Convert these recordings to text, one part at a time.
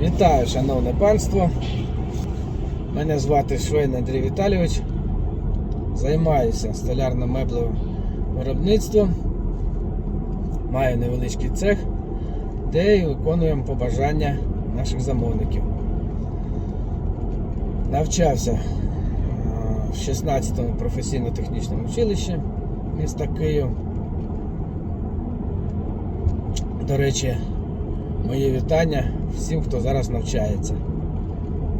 Вітаю, шановне панство. Мене звати Швейн Андрій Віталійович. Займаюся столярно-меблевим виробництвом. Маю невеличкий цех, де і виконуємо побажання наших замовників. Навчався е, в 16-му професійно-технічному училищі міста Київ. До речі, Мої вітання всім, хто зараз навчається.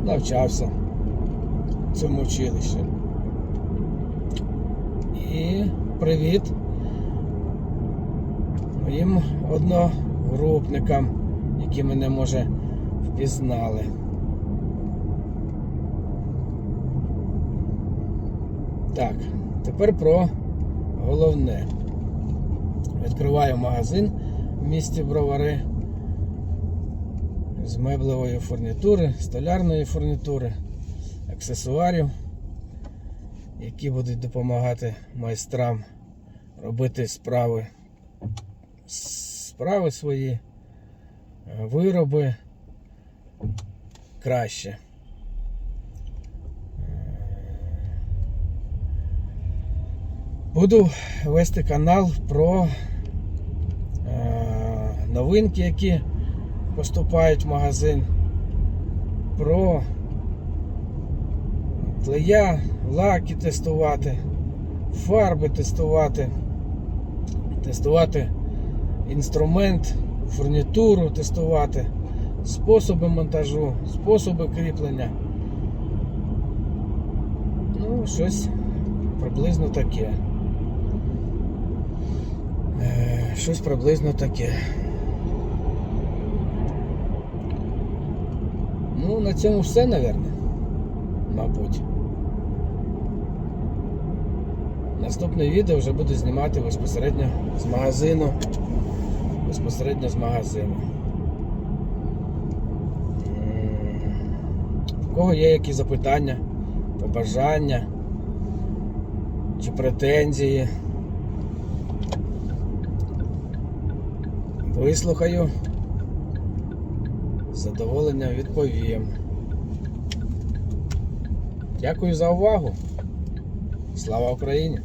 Навчався в цьому училищі. І привіт моїм одногрупникам, які мене може впізнали. Так, тепер про головне. Відкриваю магазин в місті Бровари з меблевої фурнітури, столярної фурнітури, аксесуарів, які будуть допомагати майстрам робити справи, справи свої, е, вироби краще. Буду вести канал про е, новинки, які поступають в магазин, про клея, лаки тестувати, фарби тестувати, тестувати інструмент, фурнітуру тестувати, способи монтажу, способи кріплення. Ну, щось приблизно таке. Е, Щось приблизно таке. На цьому все, напевно. Мабуть. Наступне відео вже буду знімати безпосередньо з магазину. Безпосередньо з магазину. В кого є які запитання, побажання чи претензії? Вислухаю. З задоволенням відповім. Дякую за увагу. Слава Україні!